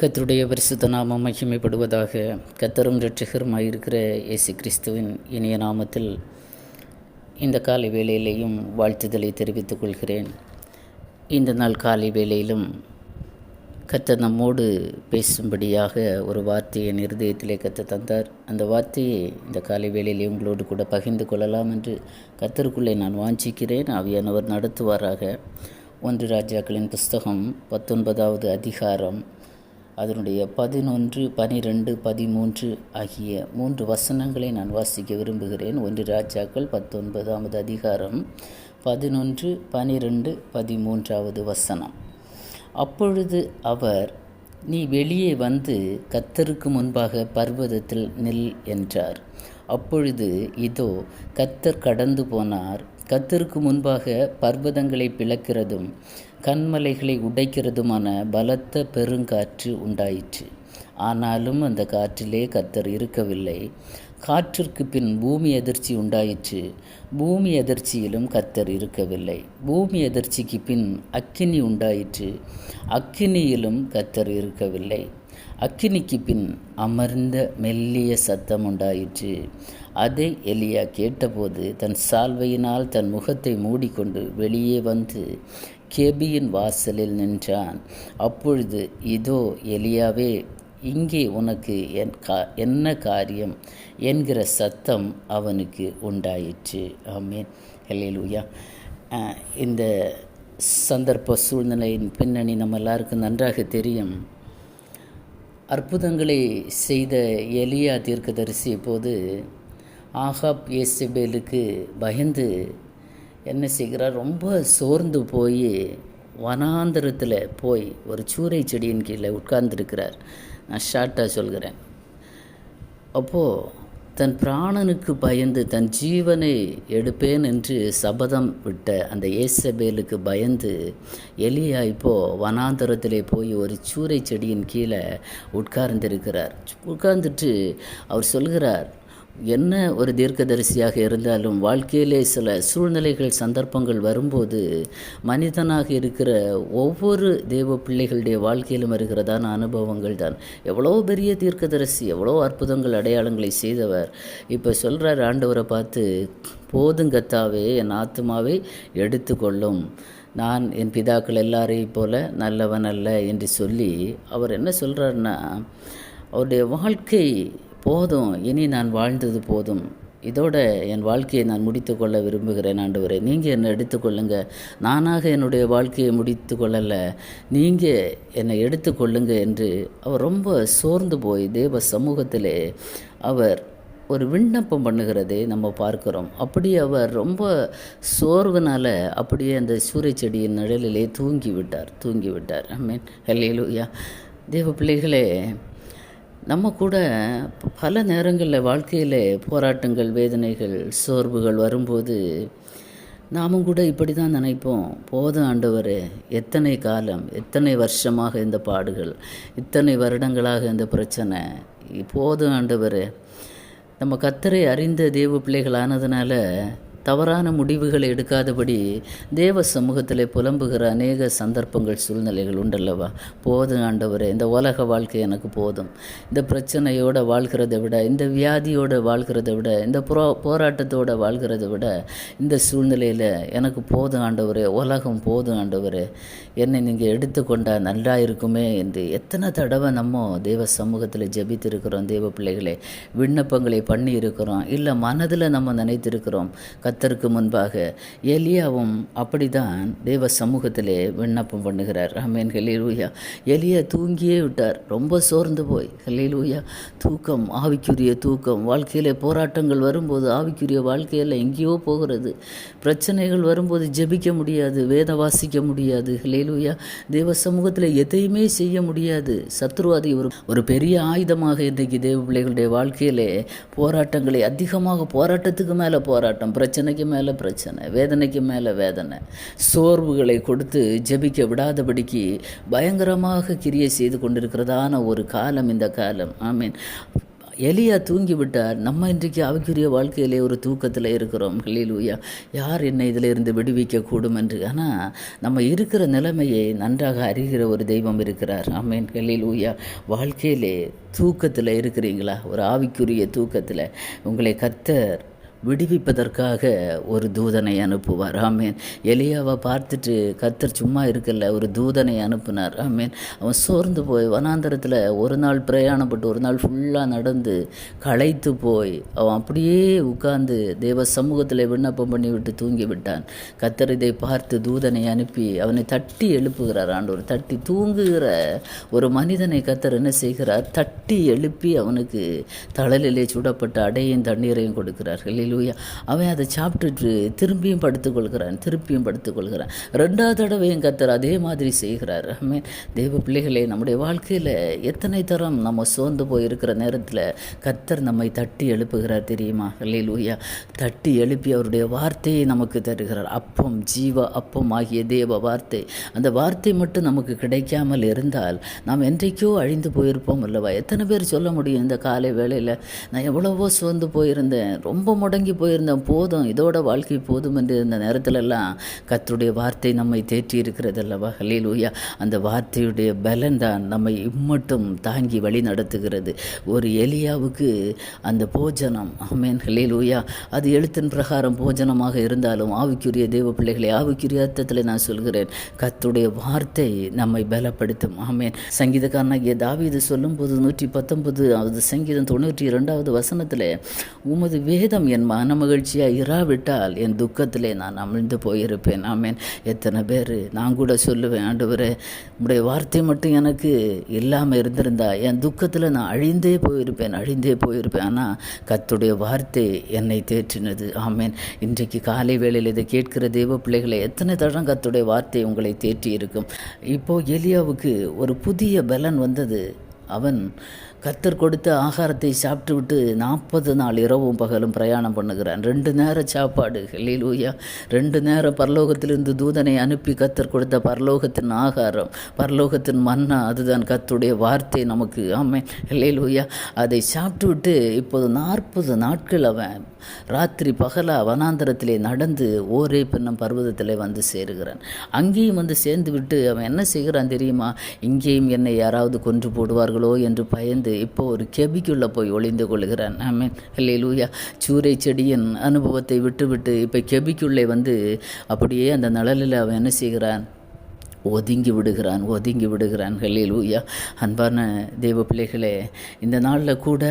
கத்தருடைய பரிசுத்த நாமம் மகிமைப்படுவதாக கத்தரும் இருக்கிற இயேசு கிறிஸ்துவின் இனிய நாமத்தில் இந்த காலை வேளையிலேயும் வாழ்த்துதலை தெரிவித்துக் கொள்கிறேன். இந்த நாள் காலை வேளையிலும் கத்தர் நம்மோடு பேசும்படியாக ஒரு வார்த்தையை என் இருதயத்திலே கத்த தந்தார். அந்த வார்த்தையை இந்த காலை வேளையிலே உங்களோடு கூட பகிர்ந்து கொள்ளலாம் என்று கத்தருக்குள்ளே நான் வாஞ்சிக்கிறேன். அவையானவர் நடத்துவாராக. ஒன்று ராஜாக்களின் புஸ்தகம் பத்தொன்பதாவது அதிகாரம் அதனுடைய பதினொன்று பனிரெண்டு பதிமூன்று ஆகிய மூன்று வசனங்களை நான் வாசிக்க விரும்புகிறேன். ஒன்று ராஜாக்கள் பத்தொன்பதாவது அதிகாரம் பதினொன்று பனிரெண்டு பதிமூன்றாவது வசனம். அப்பொழுது அவர் நீ வெளியே வந்து கத்தருக்கு முன்பாக பர்வதத்தில் நில் என்றார். அப்பொழுது இதோ கத்தர் கடந்து போனார். கத்தருக்கு முன்பாக பர்வதங்களை பிளக்கிறதும் கண்மலைகளை உடைக்கிறதுமான பலத்த பெருங்காற்று உண்டாயிற்று. ஆனாலும் அந்த காற்றிலே கத்தர் இருக்கவில்லை. காற்றிற்கு பின் பூமி அதிர்ச்சி உண்டாயிற்று. பூமி அதிர்ச்சியிலும் கத்தர் இருக்கவில்லை. பூமி அதிர்ச்சிக்கு பின் அக்கினி உண்டாயிற்று. அக்கினியிலும் கத்தர் இருக்கவில்லை. அக்கினிக்கு பின் அமர்ந்த மெல்லிய சத்தம் உண்டாயிற்று. அதை எலியா கேட்டபோது தன் சால்வையினால் தன் முகத்தை மூடிக்கொண்டு வெளியே வந்து கேபியின் வாசலில் நின்றான். அப்பொழுது இதோ எலியாவே இங்கே உனக்கு என் கா என்ன காரியம்? என்கிற சத்தம் அவனுக்கு உண்டாயிற்று. ஆமீன். ஹெல்லேலூயா. இந்த சந்தர்ப்ப சூழ்நிலையின் பின்னணி நம்ம எல்லாருக்கும் நன்றாக தெரியும். அற்புதங்களை செய்த எலியா தீர்க்கதரிசி போது ஆகாப் ஏசபேலுக்கு பயந்து என்ன செய்கிறார்? ரொம்ப சோர்ந்து போய் வனாந்திரத்தில் போய் ஒரு சூறை செடியின் கீழே உட்கார்ந்துருக்கிறார். நான் ஷார்ட்டாக சொல்கிறேன். அப்போது தன் பிராணனுக்கு பயந்து தன் ஜீவனை எடுப்பேன் என்று சபதம் விட்ட அந்த ஏசபேலுக்கு பயந்து எலியா இப்போது வனாந்தரத்திலே போய் ஒரு சூறை செடியின் கீழே உட்கார்ந்திருக்கிறார். உட்கார்ந்துட்டு அவர் சொல்கிறார் என்ன ஒரு தீர்க்கதரிசியாக இருந்தாலும் வாழ்க்கையிலே சில சூழ்நிலைகள் சந்தர்ப்பங்கள் வரும்போது மனிதனாக இருக்கிற ஒவ்வொரு தேவ பிள்ளைகளுடைய வாழ்க்கையிலும் இருக்கிறதான அனுபவங்கள் தான். எவ்வளோ பெரிய தீர்க்கதரிசி எவ்வளோ அற்புதங்கள் அடையாளங்களை செய்தவர். இப்போ சொல்கிறார் ஆண்டவரை பார்த்து போதுங்கத்தாவே என் ஆத்மாவை எடுத்துக்கொள்ளும். நான் என் பிதாக்கள் எல்லாரையும் போல நல்லவன் அல்ல என்று சொல்லி அவர் என்ன சொல்கிறாருன்னா அவருடைய வாழ்க்கை போதும் இனி நான் வாழ்ந்தது போதும். இதோட என் வாழ்க்கையை நான் முடித்து கொள்ள விரும்புகிறேன் ஆண்டவரே. நீங்கள் என்னை எடுத்துக்கொள்ளுங்க நானாக என்னுடைய வாழ்க்கையை முடித்து கொள்ளலை. நீங்கள் என்னை எடுத்துக்கொள்ளுங்க என்று அவர் ரொம்ப சோர்ந்து போய் தேவ சமூகத்திலே அவர் ஒரு விண்ணப்பம் பண்ணுகிறதை நம்ம பார்க்குறோம். அப்படி அவர் ரொம்ப சோர்வுனால் அப்படியே அந்த சூரிய செடியின் நிழலிலே தூங்கி விட்டார் தூங்கி விட்டார் ஐ மீன் ஹல்லேலூயா. தேவ பிள்ளைகளே நம்ம கூட பல நேரங்களில் வாழ்க்கையில் போராட்டங்கள் வேதனைகள் சோர்வுகள் வரும்போது நாமும் கூட இப்படி தான் நினைப்போம். போதும் ஆண்டவர் எத்தனை காலம் எத்தனை வருஷமாக இந்த பாடுகள் இத்தனை வருடங்களாக இந்த பிரச்சனை. போதும் ஆண்டவர் நம்ம கத்தரை அறிந்த தேவ பிள்ளைகள் ஆனதுனால தவறான முடிவுகளை எடுக்காதபடி தேவ சமூகத்தில் புலம்புகிற அநேக சந்தர்ப்பங்கள் சூழ்நிலைகள் உண்டல்லவா? போதும் ஆண்டவரே இந்த உலக வாழ்க்கை எனக்கு போதும். இந்த பிரச்சனையோடு வாழ்கிறத விட இந்த வியாதியோடு வாழ்கிறத விட இந்த புரோ போராட்டத்தோடு வாழ்கிறத விட இந்த சூழ்நிலையில் எனக்கு போதும் ஆண்டவரே உலகம் போதும் ஆண்டவரே. என்னை நீங்கள் எடுத்துக்கொண்டால் நல்லா இருக்குமே என்று எத்தனை தடவை நம்ம தேவ சமூகத்தில் ஜபித்திருக்கிறோம் தேவ பிள்ளைகளை. விண்ணப்பங்களை பண்ணி இருக்கிறோம் இல்லை மனதில் நம்ம நினைத்திருக்கிறோம் கத்தருக்கு முன்பாக எலியாவும் அப்படிதான் தேவ சமூகத்திலே விண்ணப்பம் பண்ணுகிறார். ஆமேன். ஹெலிலூயா எலியா தூங்கியே விட்டார். ரொம்ப சோர்ந்து போய். ஹெலிலூயா தூக்கம் ஆவிக்குரிய தூக்கம். வாழ்க்கையில் போராட்டங்கள் வரும்போது ஆவிக்குரிய வாழ்க்கையில் எங்கேயோ போகிறது. பிரச்சனைகள் வரும்போது ஜெபிக்க முடியாது. வேத வாசிக்க முடியாது. ஹெலிலூயா தேவ சமூகத்தில் எதையுமே செய்ய முடியாது. சத்ருவாதி ஒரு ஒரு பெரிய ஆயுதமாக இன்றைக்கு தேவ பிள்ளைகளுடைய வாழ்க்கையிலே போராட்டங்களை அதிகமாக போராட்டத்துக்கு மேலே போராட்டம் பிரச்சனை பிரச்சனைக்கு மேலே பிரச்சனை வேதனைக்கு மேலே வேதனை. சோர்வுகளை கொடுத்து ஜெபிக்க விடாதபடிக்கு பயங்கரமாக கிரியை செய்து கொண்டிருக்கிறதான ஒரு காலம் இந்த காலம். ஐ மீன் எலியா தூங்கிவிட்டார். நம்ம இன்றைக்கு ஆவிக்குரிய வாழ்க்கையிலே ஒரு தூக்கத்தில் இருக்கிறோம். ஹல்லேலூயா. யார் என்னை இதிலிருந்து விடுவிக்கக்கூடும் விடுவிக்க கூடும் என்று. ஆனால் நம்ம இருக்கிற நிலைமையை நன்றாக அறிகிற ஒரு தெய்வம் இருக்கிறார். ஆமேன். ஹல்லேலூயா. வாழ்க்கையிலே தூக்கத்தில் இருக்கிறீங்களா? ஒரு ஆவிக்குரிய தூக்கத்தில். உங்களை கத்தர் விடுவிப்பதற்காக ஒரு தூதனை அனுப்புவார். ஆமேன். எலியாவை பார்த்துட்டு கத்தர் சும்மா இருக்கல ஒரு தூதனை அனுப்புனார். ஆமேன். அவன் சோர்ந்து போய் வனாந்தரத்தில் ஒரு நாள் பிரயாணப்பட்டு ஒரு நாள் ஃபுல்லாக நடந்து களைத்து போய் அவன் அப்படியே உட்கார்ந்து தேவ சமூகத்தில் விண்ணப்பம் பண்ணி விட்டு தூங்கி விட்டான் கத்தர் இதை பார்த்து தூதனை அனுப்பி அவனை தட்டி எழுப்புகிறார் ஆண்டவர். தட்டி தூங்குகிற ஒரு மனிதனை கத்தர் என்ன செய்கிறார்? தட்டி எழுப்பி அவனுக்கு தளலிலே சுடப்பட்ட அடையும் தண்ணீரையும் கொடுக்கிறார்கள் லூயா அவன் அதை சாப்பிட்டுட்டு திரும்பியும் படுத்துக்கொள்கிறான் திருப்பியும் படுத்துக்கொள்கிறான். ரெண்டாவது தடவையும் கத்தர் அதே மாதிரி செய்கிறார். ஆமென் தெய்வ பிள்ளைகளே நம்முடைய வாழ்க்கையில் எத்தனை தரம் நம்ம சோர்ந்து போயிருக்கிற நேரத்தில் கத்தர் நம்மை தட்டி எழுப்புகிறார் தெரியுமா? ஹல்லேலூயா தட்டி எழுப்பி அவருடைய வார்த்தையை நமக்கு தருகிறார். அப்பம் ஜீவ அப்பம் ஆகிய தேவ வார்த்தை. அந்த வார்த்தை மட்டும் நமக்கு கிடைக்காமல் இருந்தால் நாம் என்றைக்கோ அழிந்து போயிருப்போம் அல்லவா? எத்தனை பேர் சொல்ல முடியும் இந்த காலை வேளையில்? நான் எவ்வளவோ சோர்ந்து போயிருந்தேன். ரொம்ப முடங்கி போயிருந்தேன் போதும் இதோட வாழ்க்கை போதும் என்று இந்த நேரத்திலெல்லாம் கத்தருடைய வார்த்தை நம்மை தேற்றி இருக்கிறது அல்லவா ஹல்லேலூயா அந்த வார்த்தையுடைய பலன் தான் நம்மை இம்மட்டும் தாங்கி வழி நடத்துகிறது. ஒரு எலியாவுக்கு அந்த போஜனம் ஆமேன் ஹல்லேலூயா அது எழுத்தின் பிரகாரம் போஜனமாக இருந்தாலும் ஆவிக்குரிய தேவ பிள்ளைகளை ஆவிக்குரிய அர்த்தத்தில் நான் சொல்கிறேன். கத்துடைய வார்த்தை நம்மை பலப்படுத்தும் ஆமேன். சங்கீதக்காரனாகிய தாவீது சொல்லும்போது நூற்றி பத்தொன்பது அது சங்கீதம் தொண்ணூற்றி இரண்டாவது வசனத்தில் உமது வேதம் என் மன மகிழ்ச்சியாக இராவிட்டால் என் துக்கத்திலே நான் அமிழ்ந்து போயிருப்பேன். ஆமேன். எத்தனை பேர்? நான் கூட சொல்லுவேன் ஆண்டவரே உடைய வார்த்தை மட்டும் எனக்கு இல்லாமல் இருந்திருந்தா என் துக்கத்தில் நான் அழிந்தே போயிருப்பேன் அழிந்தே போயிருப்பேன். ஆனால் கத்துடைய வார்த்தை என்னை தேற்றினது. ஆமேன். இன்றைக்கு காலை வேளையில் இதை கேட்கிற தெய்வ பிள்ளைகளை எத்தனை தடம் கத்துடைய வார்த்தை உங்களை தேற்றி இருக்கும் இப்போது எலியாவுக்கு ஒரு புதிய பலன் வந்தது. அவன் கத்தர் கொடுத்த ஆகாரத்தை சாப்பிட்டு விட்டு நாற்பது நாள் இரவும் பகலும் பிரயாணம் பண்ணுகிறான் ரெண்டு நேர சாப்பாடு. ஹெலிலூயா ரெண்டு நேரம் பரலோகத்திலிருந்து தூதனை அனுப்பி கத்தர் கொடுத்த பரலோகத்தின் ஆகாரம் பரலோகத்தின் மன்னா அதுதான் கத்துடைய வார்த்தை நமக்கு. ஆமே ஹெலிலூயா அதை சாப்பிட்டு விட்டு இப்போது நாற்பது நாட்கள் அவன் ராத்திரி பகலா வனாந்தரத்திலே நடந்து ஓரே பின்னம் பர்வதத்திலே வந்து சேருகிறான். அங்கேயும் வந்து சேர்ந்து விட்டு அவன் என்ன செய்கிறான் தெரியுமா? இங்கேயும் என்னை யாராவது கொன்று போடுவார்களோ என்று பயந்து இப்போ ஒரு கெபிக்குள்ளே போய் ஒளிந்து கொள்கிறான் ஆமீன். லூயா சூறை செடியின் அனுபவத்தை விட்டுவிட்டு இப்போ கெபிக்குள்ளே வந்து அப்படியே அந்த நிழலில் அவன் என்ன செய்கிறான்? ஒதுங்கி விடுகிறான் ஒதுங்கி விடுகிறான். ஹல்லேலூயா. அன்பான தெய்வ பிள்ளைகளே இந்த நாளில் கூட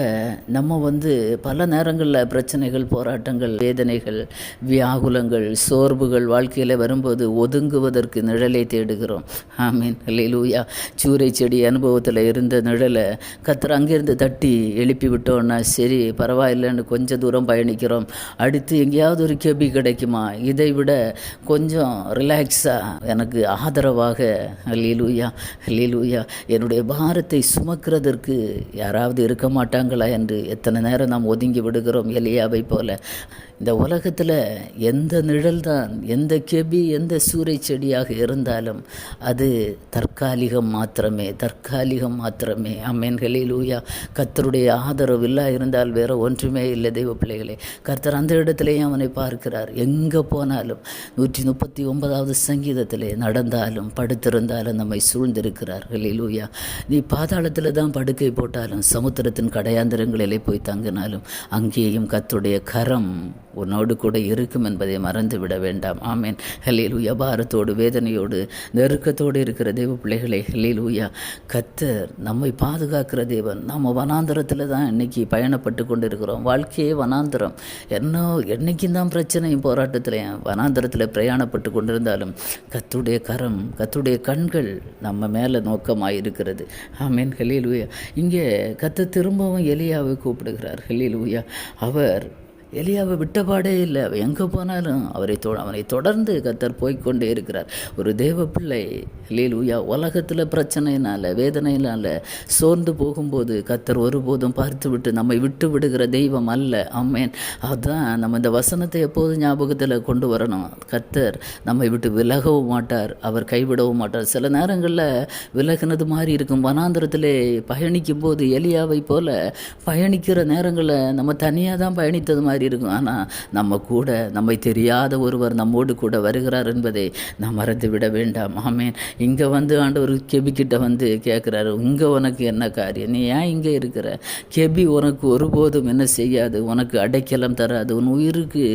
நம்ம வந்து பல நேரங்களில் பிரச்சனைகள் போராட்டங்கள் வேதனைகள் வியாகுலங்கள் சோர்வுகள் வாழ்க்கையில் வரும்போது ஒதுங்குவதற்கு நிழலை தேடுகிறோம். ஆமீன். ஹல்லேலூயா. சூறை செடி அனுபவத்தில் இருந்த நிழலை கத்திர அங்கேருந்து தட்டி எழுப்பி விட்டோன்னா சரி பரவாயில்லைன்னு கொஞ்சம் தூரம் பயணிக்கிறோம். அடுத்து எங்கேயாவது ஒரு கெபி கிடைக்குமா? இதை விட கொஞ்சம் ரிலாக்ஸாக எனக்கு ஆதரவாக லீலூயா லீலூயா என்னுடைய பாரத்தை சுமக்கிறதற்கு யாராவது இருக்க மாட்டாங்களா என்று எத்தனை நேரம் நாம் ஒதுங்கி விடுகிறோம் எலியாவை போல. இந்த உலகத்தில் எந்த நிழல் தான் எந்த கெபி எந்த சூறை செடியாக இருந்தாலும் அது தற்காலிகம் மாத்திரமே தற்காலிகம் மாத்திரமே. அம்மேன்களே லூயா கர்த்தருடைய ஆதரவு இல்லா இருந்தால் வேற ஒன்றுமே இல்லை தெய்வ பிள்ளைகளே. கர்த்தர் அந்த இடத்துலையும் அவனை பார்க்கிறார். எங்கே போனாலும் நூற்றி முப்பத்தி ஒன்பதாவது சங்கீதத்திலே நடந்தாலும் படுத்திருந்தாலும் நம்மை சூழ்ந்திருக்கிறார்களே லூயா நீ பாதாளத்தில் தான் படுக்கை போட்டாலும் சமுத்திரத்தின் கடையாந்திரங்களிலே போய் தங்கினாலும் அங்கேயும் கத்துடைய கரம் உன்னோடு கூட இருக்கும் என்பதை மறந்து விட வேண்டாம். ஆமேன். ஹல்லேலூயா. பாரத்தோடு வேதனையோடு நெருக்கத்தோடு இருக்கிற தெய்வ பிள்ளைகளே உயா கத்தர் நம்மை பாதுகாக்கிற தேவன். நம்ம வனாந்தரத்தில் தான் இன்னைக்கு பயணப்பட்டு கொண்டு இருக்கிறோம் வாழ்க்கையே வனாந்தரம். என்ன என்றைக்கும் தான் பிரச்சனையும் போராட்டத்தில் வனாந்தரத்தில் பிரயாணப்பட்டு கொண்டிருந்தாலும் கத்துடைய கரம் கத்துடைய கண்கள் நம்ம மேலே நோக்கமாக இருக்கிறது ஆமேன். உயா இங்கே கத்து திரும்பவும் எலியாவை கூப்பிடுகிறார். ஹலீலூயா அவர் எலியாவை விட்டபாடே இல்லை. அவன் எங்கே போனாலும் அவரை தொ அவனை தொடர்ந்து கத்தர் போய்க்கொண்டே இருக்கிறார். ஒரு தேவ பிள்ளை லீலூயா உலகத்தில் பிரச்சனையினால் வேதனையினால் சோர்ந்து போகும்போது கத்தர் ஒருபோதும் பார்த்து விட்டு நம்மை விட்டு விடுகிற தெய்வம் அல்ல. அம்மேன் அதுதான் நம்ம இந்த வசனத்தை எப்போதும் ஞாபகத்தில் கொண்டு வரணும்? கத்தர் நம்மை விட்டு விலகவும் மாட்டார். அவர் கைவிடவும் மாட்டார். சில நேரங்களில் விலகினது மாதிரி இருக்கும். வனாந்திரத்திலே பயணிக்கும் போது எலியாவை போல பயணிக்கிற நேரங்களில் நம்ம தனியாக தான் பயணித்தது மாதிரி இருக்கும். ஆனால் நம்ம கூட நம்மை தெரியாத ஒருவர் நம்மோடு கூட வருகிறார் என்பதை நாம் மறந்து விட வேண்டாம். ஆமேன். இங்கே வந்து ஆண்டவர் கெபிக்கிட்ட வந்து கேட்குறாரு இங்கே உனக்கு என்ன காரியம்? நீ ஏன் இங்கே இருக்கிற? கெபி உனக்கு ஒருபோதும் என்ன செய்யாது. உனக்கு அடைக்கலம் தராது. உன் உயிருக்கு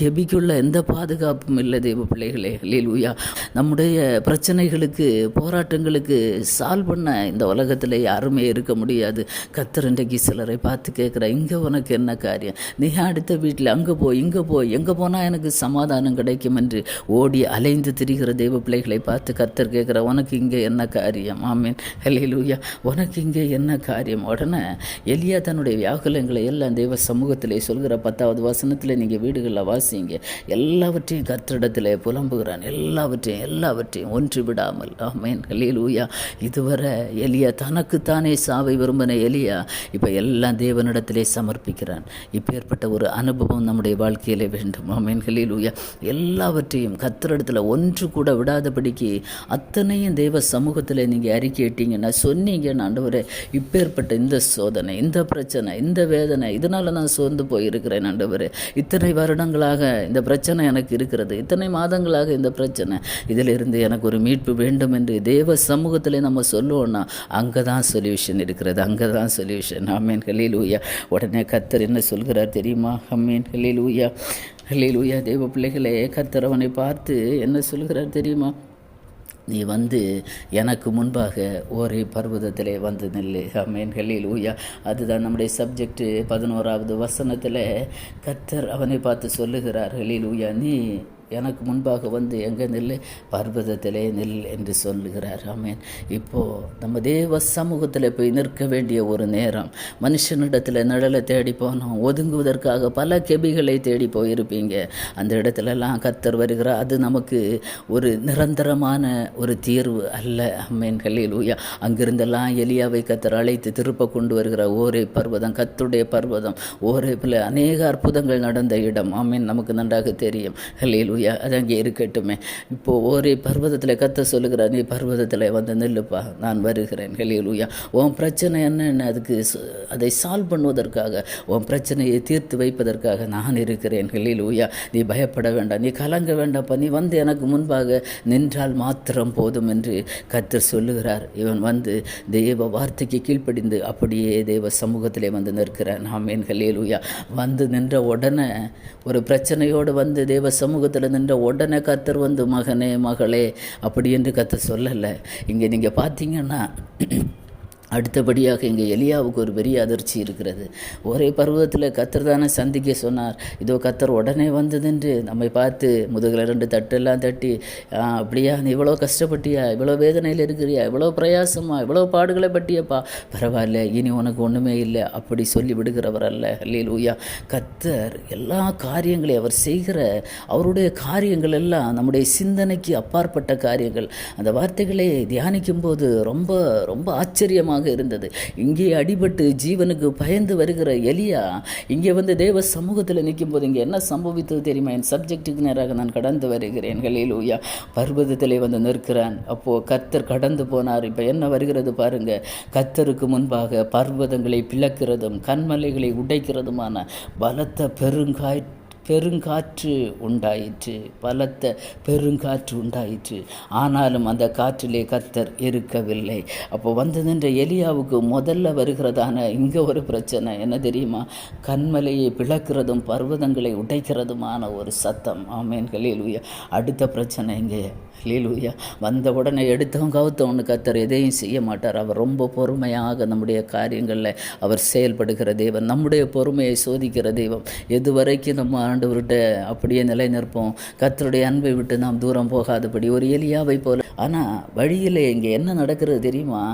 கெபிக்குள்ள எந்த பாதுகாப்பும் இல்லை தெய்வ பிள்ளைகளே. லீலுயா நம்முடைய பிரச்சனைகளுக்கு போராட்டங்களுக்கு சால்வ் பண்ண இந்த உலகத்தில் யாருமே இருக்க முடியாது. கத்தர் இன்றைக்கு சிலரை பார்த்து கேட்குற இங்கே உனக்கு என்ன காரியம்? நீ அடுத்த வீட்டில் அங்கே போய் இங்கே போய் எங்கே போனால் எனக்கு சமாதானம் கிடைக்கும் என்று ஓடி அலைந்து திரிகிற தெய்வ பிள்ளைகளை பார்த்து கத்தர் கேட்குற உனக்கு இங்கே என்ன காரியம்? ஆமீன். ஹalleluya உனக்கு இங்கே என்ன காரியம்? உடனே எலியா தன்னுடைய வியாகுலங்களை எல்லாம் தெய்வ சமூகத்திலே சொல்கிற பத்தாவது வசனத்தில் நீங்கள் வீடுகளில் வாசிங்க. எல்லாவற்றையும் கத்திரிடத்தில் புலம்புகிறான். எல்லாவற்றையும் எல்லாவற்றையும் ஒன்று விடாமல். ஆமேன். ஹalleluya இதுவரை எலியா தனக்குத்தானே சாவை விரும்பின எலியா இப்போ எல்லாம் தேவனிடத்திலே சமர்ப்பிக்கிறான். இப்போ ஏற்பட்ட ஒரு அனுபவம் நம்முடைய வாழ்க்கையிலே வேண்டும். ஆமேன். ஹalleluya. எல்லாவற்றையும் கத்திரிடத்தில் ஒன்று கூட விடாதபடிக்கு அத்தனையும் தேவ சமூகத்தில் நீங்கள் அறிக்கையிட்டீங்கன்னா சொன்னீங்கன்னு ஆண்டவரே இப்பேற்பட்ட இந்த சோதனை இந்த பிரச்சனை இந்த வேதனை இதனால் நான் சோர்ந்து போயிருக்கிறேன் ஆண்டவர். இத்தனை வருடங்களாக இந்த பிரச்சனை எனக்கு இருக்கிறது. இத்தனை மாதங்களாக இந்த பிரச்சனை. இதிலிருந்து எனக்கு ஒரு மீட்பு வேண்டும் என்று தேவ சமூகத்தில் நம்ம சொல்லுவோம்னா அங்கே தான் சொல்யூஷன் இருக்கிறது. அங்கே தான் சொல்யூஷன் ஆமீன். ஹலீலூயா உடனே கத்தர் என்ன சொல்கிறார் தெரியுமா? அம்மீன் ஹலீலூயா ஹலீலூயா தேவ பிள்ளைகளே கத்தர் அவனை பார்த்து என்ன சொல்கிறார் தெரியுமா? நீ வந்து எனக்கு முன்பாக ஒரே பர்வதத்திலே வந்து நில்லு. அமேன் ஹலில் ஊயா அதுதான் நம்முடைய சப்ஜெக்டு பதினோராவது வசனத்தில் கத்தர் அவனை பார்த்து சொல்லுகிறார். ஹலில் ஊயா நீ எனக்கு முன்பாக வந்து எங்கே நில் பர்வதத்திலே நில் என்று சொல்லுகிறார். ஆமேன். இப்போது நம்ம தேவ சமூகத்தில் போய் நிற்க வேண்டிய ஒரு நேரம். மனுஷனிடத்தில் நிழலை தேடி போனோம். ஒதுங்குவதற்காக பல கெபிகளை தேடி போயிருப்பீங்க. அந்த இடத்துலலாம் கத்தர் வருகிறார். அது நமக்கு ஒரு நிரந்தரமான ஒரு தீர்வு அல்ல. அம்மேன் கல்லில் ஊயா அங்கிருந்தெல்லாம் எலியாவை கத்தர் அழைத்து திருப்ப கொண்டு வருகிற ஓரே பர்வதம் கத்துடைய பர்வதம். ஓரே போல அநேக அற்புதங்கள் நடந்த இடம். ஆமீன். நமக்கு நன்றாக தெரியும். ஹல்லேலூயா. ஹalleluya அது அங்கே இருக்கட்டுமே. இப்போது ஒரே பர்வதத்தில் கத்த சொல்லுகிறார் நீ பர்வதத்தில் வந்து நில்லுப்பா நான் வருகிறேன். ஹalleluya உன் பிரச்சனை என்னன்னு அதுக்கு அதை சால்வ் பண்ணுவதற்காக உன் பிரச்சனையை தீர்த்து வைப்பதற்காக நான் இருக்கிறேன். ஹalleluya நீ பயப்பட வேண்டாம் நீ கலங்க வேண்டாம்ப்பா. நீ வந்து எனக்கு முன்பாக நின்றால் மாத்திரம் போதும் என்று கத்து சொல்லுகிறார். இவன் வந்து தெய்வ வார்த்தைக்கு கீழ்ப்படிந்து அப்படியே தெய்வ சமூகத்திலே வந்து நிற்கிறான். ஆமேன். ஹalleluya வந்து நின்ற உடனே ஒரு பிரச்சனையோடு வந்து தேவ சமூகத்தில் நின்ற உடனே கத்தர் வந்து மகனே மகளே அப்படி என்று கத்தர் சொல்லலை. இங்கே நீங்கள் பார்த்தீங்கன்னா அடுத்தபடியாக இங்கே எலியாவுக்கு ஒரு பெரிய அதிர்ச்சி இருக்கிறது. ஒரே பருவத்தில் கத்தர் தானே சந்திக்க சொன்னார். இதோ கத்தர் உடனே வந்ததென்று நம்மை பார்த்து முதுகில் ரெண்டு தட்டெல்லாம் தட்டி அப்படியா நீ இவ்வளோ கஷ்டப்பட்டியா? இவ்வளோ வேதனையில் இருக்கிறியா? இவ்வளோ பிரயாசமா? இவ்வளோ பாடுகளை பட்டியப்பா பரவாயில்ல இனி உனக்கு ஒன்றுமே இல்லை. அப்படி சொல்லி விடுகிறவர் அல்ல. அல்லேல் ஊயா கத்தர் எல்லா காரியங்களையும் அவர் செய்கிற அவருடைய காரியங்கள் எல்லாம் நம்முடைய சிந்தனைக்கு அப்பாற்பட்ட காரியங்கள். அந்த வார்த்தைகளை தியானிக்கும் போது ரொம்ப ரொம்ப ஆச்சரியமாக இருந்தது. இங்கே அடிபட்டு ஜீவனுக்கு பயந்து வருகிற எலியா இங்கே வந்து தேவ சமூகத்தில் நிற்கும் போது இங்கே என்ன சம்பவித்தது தெரியுமா? என் சப்ஜெக்ட்டுக்கு நேராக நான் கடந்து வருகிறேன். ஹalleluya. பர்வதத்திலே வந்து நிற்கிறான். அப்போது கத்தர் கடந்து போனார். இப்போ என்ன வருகிறது பாருங்க. கத்தருக்கு முன்பாக பர்வதங்களை பிளக்கிறதும் கண்மலைகளை உடைக்கிறதுமான பலத்த பெருங்காய் பெருங்காற்று உண்டாயிற்று. பலத்த பெருங்காற்று உண்டாயிற்று. ஆனாலும் அந்த காற்றிலே கர்த்தர் இருக்கவில்லை. அப்போ வந்ததென்ற எலியாவுக்கு முதல்ல வருகிறதான இங்கே ஒரு பிரச்சனை. என்ன தெரியுமா? கண்மலையை பிளக்கிறதும் பர்வதங்களை உடைக்கிறதுமான ஒரு சத்தம். ஆமேன்களில் அடுத்த பிரச்சனை இங்கே. ஹalleluya வந்த உடனே எடுத்தவன் கவுத்தவனு கத்தர் எதையும் செய்ய மாட்டார். அவர் ரொம்ப பொறுமையாக நம்முடைய காரியங்களில் அவர் செயல்படுகிற தெய்வம் நம்முடைய பொறுமையை சோதிக்கிற தெய்வம் எது வரைக்கும் நம்ம ஆண்டவர்கிட்ட அப்படியே நிலை நிற்போம் கத்தருடைய அன்பை விட்டு நாம் தூரம் போகாதபடி ஒரு எலியாவை போல. ஆனால் வழியில் இங்கே என்ன நடக்கிறது தெரியுமா?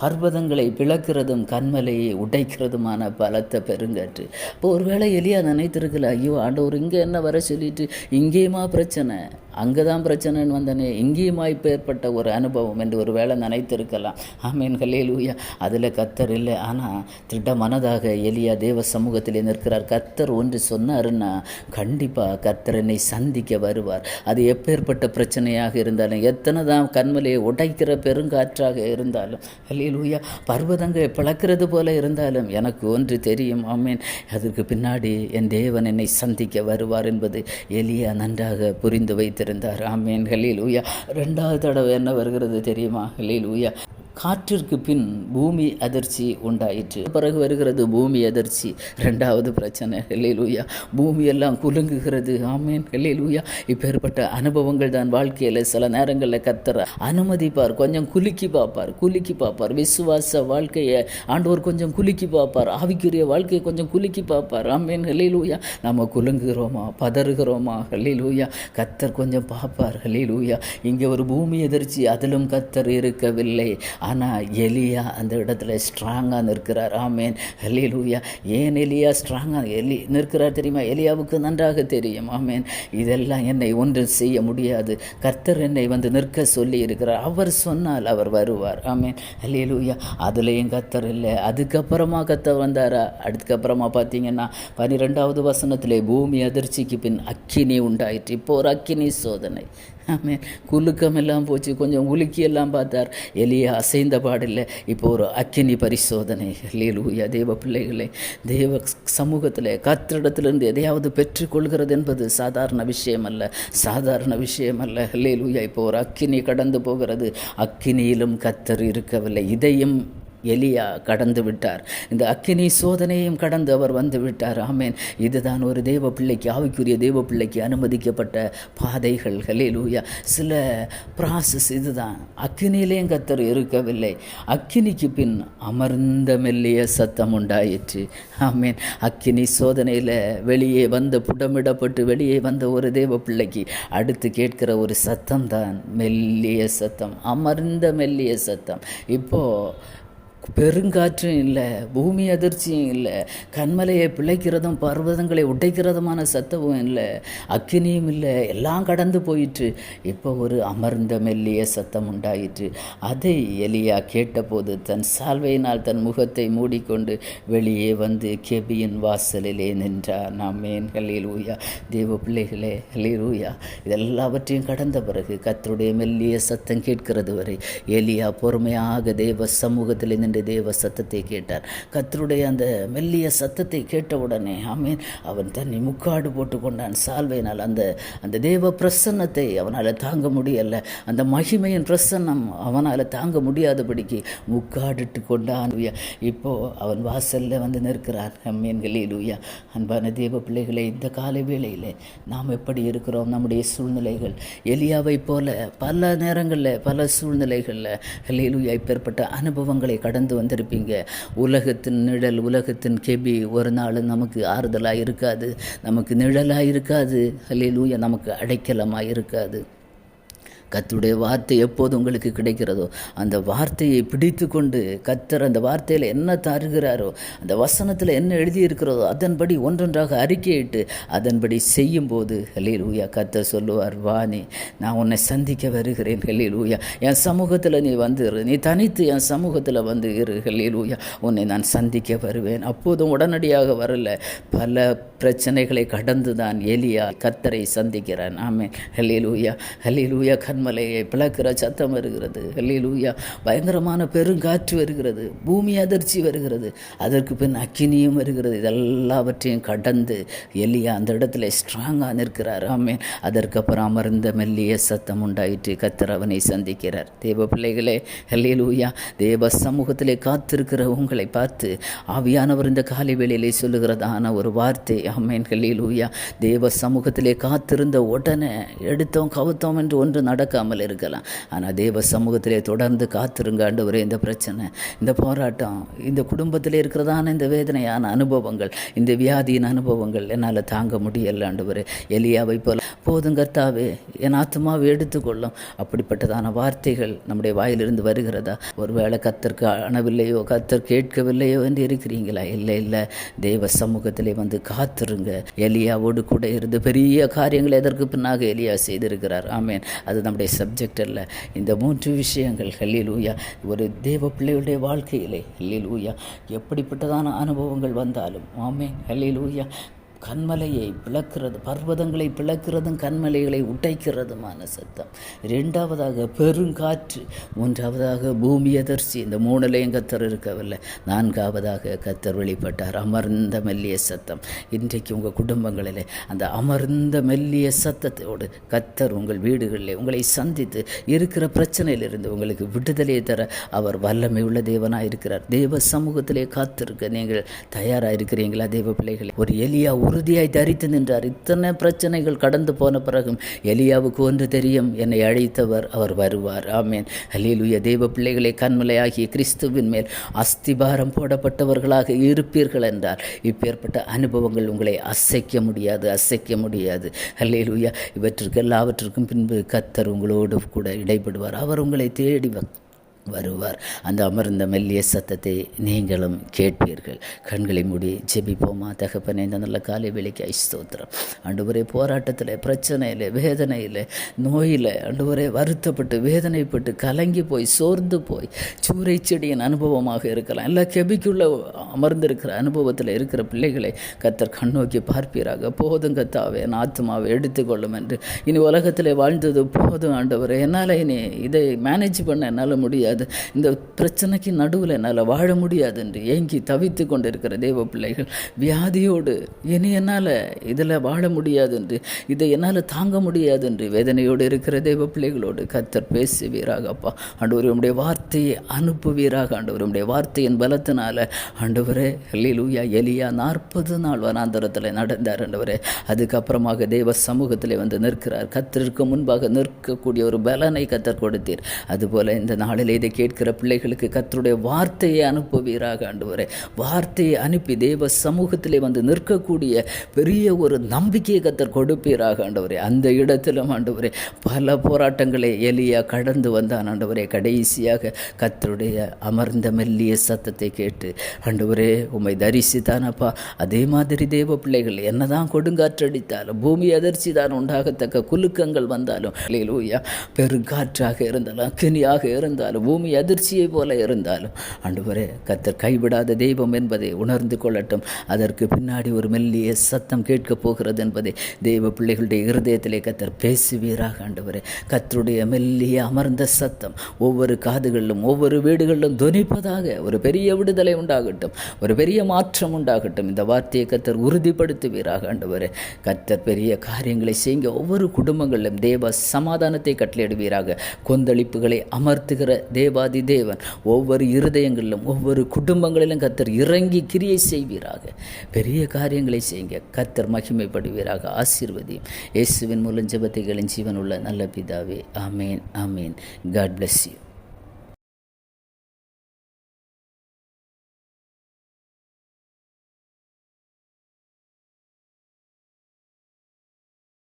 பர்வதங்களை பிளக்கிறதும் கண்மலையை உடைக்கிறதுமான பலத்த பெருங்காற்று. இப்போ ஒருவேளை எலியா நினைத்திருக்கல ஐயோ ஆண்டவர் இங்கே என்ன வர சொல்லிட்டு இங்கேயுமா பிரச்சனை? அங்கே தான் பிரச்சனைன்னு வந்தனே இங்கேயுமா இப்போ ஏற்பட்ட ஒரு அனுபவம் என்று ஒரு வேளை நினைத்திருக்கலாம். ஆமீன் ஹல்லேலூயா அதில் கத்தர் இல்லை. ஆனால் திட்ட மனதாக எலியா தேவ சமூகத்தில் நிற்கிறார். கத்தர் ஒன்று சொன்னாருன்னா கண்டிப்பாக கத்தர் என்னை சந்திக்க வருவார். அது எப்பேற்பட்ட பிரச்சனையாக இருந்தாலும் எத்தனை தான் கண்மலையை உடைக்கிற பெருங்காற்றாக இருந்தாலும் ஹல்லேலூயா பர்வதங்கள் பிளக்கிறது போல இருந்தாலும் எனக்கு ஒன்று தெரியும். ஆமீன். அதற்கு பின்னாடி என் தேவன் என்னை சந்திக்க வருவார் என்பது எலியா நன்றாக புரிந்து வைத்து வைத்திருந்தார். ஆமேன். ஹலீலூயா ஊயா ரெண்டாவது தடவை என்ன வருகிறது தெரியுமா? ஹலீலூயா ஊயா காற்றிற்கு பின் பூமி அதிர்ச்சி உண்டாயிற்று. பிறகு வருகிறது பூமி அதிர்ச்சி. ரெண்டாவது பிரச்சனை ஹெல்லேலூயா. பூமியெல்லாம் குலுங்குகிறது. ஆமேன் ஹெல்லேலூயா. இப்பேற்பட்ட அனுபவங்கள் தான் வாழ்க்கையில் சில நேரங்களில் கத்துற அனுமதிப்பார். கொஞ்சம் குலுக்கி பார்ப்பார். குலுக்கி பார்ப்பார். விசுவாச வாழ்க்கையை ஆண்டவர் கொஞ்சம் குலுக்கி பார்ப்பார். ஆவிக்குரிய வாழ்க்கையை கொஞ்சம் குலுக்கி பார்ப்பார். ஆமேன் ஹெல்லேலூயா. நம்ம குலுங்குகிறோமா? பதறுகிறோமா? ஹெல்லேலூயா. கத்தர் கொஞ்சம் பார்ப்பார். ஹெல்லேலூயா. இங்கே ஒரு பூமி எதிர்ச்சி அதிலும் கத்தர் இருக்கவில்லை. ஆனால் எலியா அந்த இடத்துல ஸ்ட்ராங்காக நிற்கிறார். ஆமேன். எலிலூயா ஏன் எலியா ஸ்ட்ராங்காக எலி நிற்கிறார் தெரியுமா? எலியாவுக்கு நன்றாக தெரியும். ஆமேன். இதெல்லாம் என்னை ஒன்றும் செய்ய முடியாது. கர்த்தர் என்னை வந்து நிற்க சொல்லி இருக்கிறார் அவர் சொன்னால் அவர் வருவார். ஆமேன். எலிலூயா அதுலேயும் கர்த்தர் இல்லை. அதுக்கப்புறமா கர்த்தர் வந்தாரா? அதுக்கப்புறமா பார்த்தீங்கன்னா பன்னிரெண்டாவது வசனத்திலே பூமி அதிர்ச்சிக்கு பின் அக்கினி உண்டாயிற்று. இப்போ ஒரு அக்கினி சோதனை. ஆமே குலுக்கம் எல்லாம் போச்சு. கொஞ்சம் உலுக்கி எல்லாம் பார்த்தார். எலியா அசைந்த பாடில்லை. இப்போ ஒரு அக்கினி பரிசோதனை. லீலூயா தேவ பிள்ளைகளை தேவ சமூகத்தில் கத்திரிடத்திலிருந்து எதையாவது பெற்றுக்கொள்கிறது என்பது சாதாரண விஷயம் அல்ல சாதாரண விஷயம் அல்ல லீலூயா இப்போ ஒரு அக்கினி கடந்து போகிறது. அக்கினியிலும் கத்தர் இருக்கவில்லை. இதையும் எலியா கடந்து விட்டார். இந்த அக்கினி சோதனையும் கடந்து அவர் வந்து விட்டார். ஆமேன். இதுதான் ஒரு தேவ பிள்ளைக்கு ஆவிக்குரிய தேவ பிள்ளைக்கு அனுமதிக்கப்பட்ட பாதைகள். ஹலேலூயா சில ப்ராசஸ் இதுதான். அக்கினியிலேயும் கத்தர் இருக்கவில்லை. அக்கினிக்கு பின் அமர்ந்த மெல்லிய சத்தம் உண்டாயிற்று. ஆமேன். அக்கினி சோதனையில் வெளியே வந்த புடமிடப்பட்டு வெளியே வந்த ஒரு தேவ பிள்ளைக்கு அடுத்து கேட்கிற ஒரு சத்தம் தான் மெல்லிய சத்தம். அமர்ந்த மெல்லிய சத்தம். இப்போது பெருங்காற்றும் இல்லை பூமி அதிர்ச்சியும் இல்லை கண்மலையை பிழைக்கிறதும் பர்வதங்களை உடைக்கிறதுமான சத்தமும் இல்லை அக்கினியும் இல்லை எல்லாம் கடந்து போயிற்று. இப்போ ஒரு அமர்ந்த மெல்லிய சத்தம் உண்டாயிற்று. அதை எலியா கேட்டபோது தன் சால்வையினால் தன் முகத்தை மூடிக்கொண்டு வெளியே வந்து கெபியின் வாசலிலே நின்றார் நாம் மேன் ஹலீல் ஊயா தேவ பிள்ளைகளே ஹலீல் இதெல்லாவற்றையும் கடந்த பிறகு கத்தருடைய மெல்லிய சத்தம் கேட்கிறது வரை எலியா பொறுமையாக தேவ சமூகத்தில் நின்று தேவ சத்தத்தை கேட்டார். கத்தருடைய அந்த மெல்லிய சத்தத்தை கேட்டவுடனே ஆமீன் அவன் தன்னை முக்காடு போட்டு கொண்டான் சால்வையினால் அந்த அந்த தேவ பிரசன்னத்தை அவனால் தாங்க முடியலை. அந்த மகிமையின் பிரசன்னம் அவனால் தாங்க முடியாதபடிக்கு முக்காடிட்டு கொண்டான். இப்போது அவன் வாசலில் வந்து நிற்கிறான். அம்மீன்களில் உயா அன்பான தேவ பிள்ளைகளை இந்த காலை வேளையில் நாம் எப்படி இருக்கிறோம்? நம்முடைய சூழ்நிலைகள். எலியாவை போல பல நேரங்களில் பல சூழ்நிலைகளில் ஹலேலுயா இப்பேற்பட்ட அனுபவங்களை கடந்து கடந்து வந்திருப்பீங்க. உலகத்தின் நிழல் உலகத்தின் கெபி ஒரு நாள் நமக்கு ஆறுதலாக இருக்காது. நமக்கு நிழலாக இருக்காது. ஹலே நமக்கு அடைக்கலமாக இருக்காது. கத்துடைய வார்த்தை எப்போது உங்களுக்கு கிடைக்கிறதோ அந்த வார்த்தையை பிடித்து கொண்டு கத்தர் அந்த வார்த்தையில் என்ன தருகிறாரோ அந்த வசனத்தில் என்ன எழுதியிருக்கிறதோ அதன்படி ஒன்றொன்றாக அறிக்கையிட்டு அதன்படி செய்யும்போது ஹலீல் ஊயா கத்த சொல்லுவார் வாணி நான் உன்னை சந்திக்க வருகிறேன் ஹலீல் ஊயா என் சமூகத்தில் நீ வந்துரு நீ தனித்து என் சமூகத்தில் வந்து இரு ஹலீல் ஊயா உன்னை நான் சந்திக்க வருவேன். அப்போதும் உடனடியாக வரல. பல பிரச்சனைகளை கடந்து தான் எலியா கத்தரை சந்திக்கிறான். ஆமே ஹலீல் ஊயா ஹலீல் ஊயா கண் கண்மலையை பிளக்கிற சத்தம் வருகிறது. ஹல்லேலூயா. பயங்கரமான பெருங்காற்று வருகிறது. பூமி அதிர்ச்சி வருகிறது. அதற்கு பின் அக்கினியும் வருகிறது. இதெல்லாவற்றையும் கடந்து எலியா அந்த இடத்துல ஸ்ட்ராங்காக நிற்கிறார். ஆமே அதற்கப்புறம் அமர்ந்த மெல்லிய சத்தம் உண்டாயிற்று. கத்தர் அவனை சந்திக்கிறார். தேவ பிள்ளைகளே ஹல்லேலூயா. தேவ சமூகத்திலே காத்திருக்கிற உங்களை பார்த்து ஆவியானவர் இந்த காலை வேளையிலே சொல்லுகிறதான ஒரு வார்த்தை. ஆமேன். ஹல்லேலூயா. தேவ சமூகத்திலே காத்திருந்த உடனே எடுத்தோம் கவுத்தோம் என்று ஒன்று நடக்க நடக்காமல் இருக்கலாம். ஆனால் தேவ சமூகத்திலே தொடர்ந்து காத்திருங்க ஆண்டவரே இந்த பிரச்சனை இந்த போராட்டம் இந்த குடும்பத்தில் இருக்கிறதான இந்த வேதனையான அனுபவங்கள் இந்த வியாதியின் அனுபவங்கள் என்னால் தாங்க முடியல ஆண்டவரே. எலியாவை போல போதும் கர்த்தாவே என் ஆத்மாவை எடுத்துக்கொள்ளும். அப்படிப்பட்டதான வார்த்தைகள் நம்முடைய வாயிலிருந்து வருகிறதா? ஒருவேளை கத்திற்கு அணவில்லையோ கத்தர் கேட்கவில்லையோ என்று இருக்கிறீங்களா? இல்லை இல்லை. தேவ சமூகத்திலே வந்து காத்திருங்க. எலியாவோடு கூட இருந்து பெரிய காரியங்கள் எதற்கு பின்னாக எலியா செய்திருக்கிறார்? ஆமேன். அது நம்முடைய சப்ஜெக்ட் அல்ல. இந்த மூன்று விஷயங்கள் ஹல்லிலூயா ஒரு தேவ பிள்ளையுடைய வாழ்க்கையிலே ஹல்லிலூயா எப்படிப்பட்டதான அனுபவங்கள் வந்தாலும் ஆமே ஹல்லிலூயா. கண்மலையை பிளக்கிறது பர்வதங்களை பிளக்கிறதும் கண்மலைகளை உடைக்கிறதுமான சத்தம். ரெண்டாவதாக பெருங்காற்று மூன்றாவதாக பூமி எதர்ச்சி இந்த மூணுலையும் கத்தர் இருக்கவில்லை. நான்காவதாக கத்தர் வெளிப்பட்டார். அமர்ந்த மெல்லிய சத்தம். இன்றைக்கு உங்கள் குடும்பங்களில் அந்த அமர்ந்த மெல்லிய சத்தத்தோடு கத்தர் உங்கள் வீடுகளில் உங்களை சந்தித்து இருக்கிற பிரச்சனையிலிருந்து உங்களுக்கு விடுதலையை தர அவர் வல்லமை உள்ள தேவனாக இருக்கிறார் தேவ சமூகத்திலே காத்திருக்க நீங்கள் தயாராக இருக்கிறீங்களா தேவ பிள்ளைகளை ஒரு எலியா உறுதியாய் தரித்து நின்றார். இத்தனை பிரச்சனைகள் கடந்து போன பிறகும் எலியாவுக்கு ஒன்று தெரியும். என்னை அழைத்தவர் அவர் வருவார். ஆமேன். அலியலுய தெய்வ பிள்ளைகளை கண்மலையாகிய கிறிஸ்துவின் மேல் அஸ்திபாரம் போடப்பட்டவர்களாக இருப்பீர்கள் என்றார். இப்பேற்பட்ட அனுபவங்கள் உங்களை அசைக்க முடியாது அசைக்க முடியாது. அல்லேலுயா இவற்றிற்கு எல்லாவற்றிற்கும் பின்பு கத்தர் உங்களோடு கூட இடைப்படுவார் அவர் உங்களை தேடி வருவார். அந்த அமர்ந்த மெல்லிய சத்தத்தை நீங்களும் கேட்பீர்கள். கண்களை மூடி ஜெபிப்போமா தகப்பனே இந்த நல்ல காலை வேலைக்கு ஐஸ்தோத்திரம் ஒரே போராட்டத்தில் பிரச்சனையில் வேதனையில் நோயில் அண்டு ஒரே வருத்தப்பட்டு வேதனைப்பட்டு கலங்கி போய் சோர்ந்து போய் சூறை செடியின் அனுபவமாக இருக்கலாம். எல்லா கெபிக்குள்ள அமர்ந்திருக்கிற அனுபவத்தில் இருக்கிற பிள்ளைகளை கத்தர் கண்ணோக்கி பார்ப்பீராக. போதும் கத்தாவே என் ஆத்மாவை எடுத்துக்கொள்ளும் என்று. இனி உலகத்தில் வாழ்ந்தது போதும் ஆண்டவர். என்னால் இனி இதை மேனேஜ் பண்ண என்னால் முடியாது. இந்த பிரச்சனைக்கு நடுவில் என்னால் வாழ முடியாது என்று ஏங்கி தவித்து கொண்டிருக்கிற தேவ பிள்ளைகள் வியாதியோடு இனி என்னால் இதில் வாழ முடியாது என்று இதை என்னால் தாங்க முடியாது என்று வேதனையோடு இருக்கிற தேவ பிள்ளைகளோடு கத்தர் பேசுவீராக அப்பா. ஆண்டவர் உடைய வார்த்தையை அனுப்புவீராக ஆண்டவர். உடைய வார்த்தையின் பலத்தினால ஆண்டவரே லூயா எலியா நாற்பது நாள் வனாந்தரத்தில் நடந்தார் ஆண்டவரே. அதுக்கப்புறமாக தேவ சமூகத்தில் வந்து நிற்கிறார். கத்தருக்கு முன்பாக நிற்கக்கூடிய ஒரு பலனை கத்தர் கொடுத்தீர். அதுபோல் இந்த நாளிலே இதை கேட்கிற பிள்ளைகளுக்கு கத்தருடைய வார்த்தையை அனுப்புவீராக ஆண்டவரே. வார்த்தையை அனுப்பி தேவ சமூகத்திலே வந்து நிற்கக்கூடிய பெரிய ஒரு நம்பிக்கையை கத்தர் கொடுப்பீராக ஆண்டவரே. அந்த இடத்திலும் ஆண்டவரே பல போராட்டங்களை எலியா கடந்து வந்தான் ஆண்டவரே. கடைசியாக கத்தருடைய அமர்ந்த மெல்லிய சத்தத்தை கேட்டு ஆண்டவரே உம்மை தரிசித்தானப்பா அதே மாதிரி தேவ பிள்ளைகள் என்னதான் கொடுங்காற்றடித்தாலும் பூமி அதிர்ச்சி தான் உண்டாகத்தக்க குலுக்கங்கள் வந்தாலும் பெருங்காற்றாக இருந்தாலும் அக்கினியாக இருந்தாலும் பூமி அதிர்ச்சியை போல இருந்தாலும் ஆண்டவரே கத்தர் கைவிடாத தெய்வம் என்பதை உணர்ந்து கொள்ளட்டும். அதற்கு பின்னாடி ஒரு மெல்லிய சத்தம் கேட்கப் போகிறது என்பதை தெய்வ பிள்ளைகளுடைய இருதயத்திலே கத்தர் பேசுவீராக ஆண்டவரே. கத்தருடைய மெல்லிய அமர்ந்த சத்தம் ஒவ்வொரு காதுகளிலும் ஒவ்வொரு வீடுகளிலும் துணிப்பதாக ஒரு பெரிய விடுதலை உண்டாகட்டும் ஒரு பெரிய மாற்றம் உண்டாகட்டும். இந்த வார்த்தையை கத்தர் உறுதிப்படுத்துவீராக ஆண்டவரே. கத்தர் பெரிய காரியங்களை செய்யுங்க. ஒவ்வொரு குடும்பங்களிலும் தேவ சமாதானத்தை கட்டளையிடுவீராக. கொந்தளிப்புகளை அமர்த்துகிற தேவாதி தேவன். ஒவ்வொரு இருதயங்களிலும் ஒவ்வொரு குடும்பங்களிலும் கத்தர் இறங்கி கிரியை செய்வீராக. பெரிய காரியங்களை செய்யுங்க. கத்தர் மகிமைப்படுவீராக. ஆசீர்வதியும். இயேசுவின் மூலம் ஜபத்தைகளின் ஜீவன் உள்ள நல்ல பிதாவே. ஆமேன் ஆமேன். God bless you